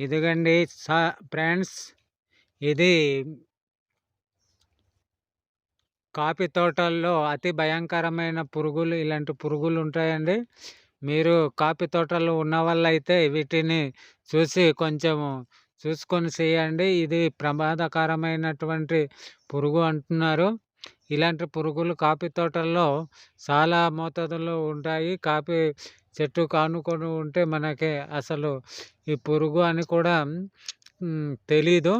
ఇదిగండి సా ఫ్రెండ్స్ ఇది కాఫీ తోటల్లో అతి భయంకరమైన పురుగులు ఇలాంటి పురుగులు ఉంటాయండి. మీరు కాఫీ తోటలు ఉన్న వాళ్ళైతే వీటిని చూసి కొంచెము చూసుకొని చేయండి. ఇది ప్రమాదకరమైనటువంటి పురుగు అంటున్నారు. ఇలాంటి పురుగులు కాఫీ తోటల్లో చాలా మోతాదులో ఉంటాయి. కాఫీ చెట్టు కానుకొని ఉంటే మనకి అసలు ఈ పురుగు అని కూడా తెలీదు.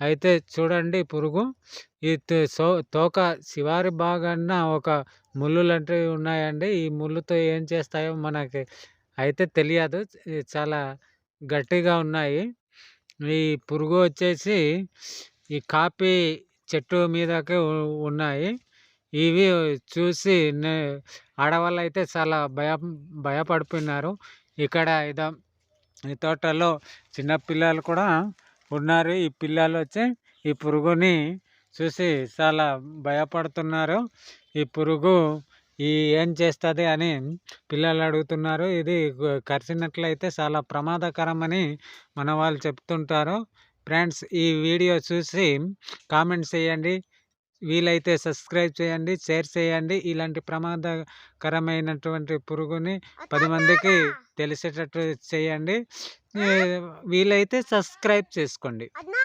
అయితే చూడండి పురుగు. ఈ సో తోక శివారి భాగాన ఒక ముళ్ళు లాంటివి ఉన్నాయండి. ఈ ముళ్ళుతో ఏం చేస్తాయో మనకి అయితే తెలియదు. చాలా గట్టిగా ఉన్నాయి. ఈ పురుగు వచ్చేసి ఈ కాఫీ చెట్టు మీదకే ఉన్నాయి. ఇవి చూసి ఆడవాళ్ళు అయితే చాలా భయ భయపడిపోయినారు. ఇక్కడ ఇదో ఈ తోటలో చిన్నపిల్లలు కూడా ఉన్నారు. ఈ పిల్లలు వచ్చి ఈ పురుగుని చూసి చాలా భయపడుతున్నారు. ఈ పురుగు ఈ ఏం చేస్తుంది అని పిల్లలు అడుగుతున్నారు. ఇది కరిచినట్లయితే చాలా ప్రమాదకరమని మన వాళ్ళు చెప్తుంటారు. ఫ్రెండ్స్ ఈ వీడియో చూసి కామెంట్స్ చేయండి. వీలైతే సబ్స్క్రైబ్ చేయండి షేర్ చేయండి. ఇలాంటి ప్రమాదకరమైనటువంటి పురుగుని పది మందికి తెలిసేటట్టు చేయండి. వీలైతే సబ్స్క్రైబ్ చేసుకోండి.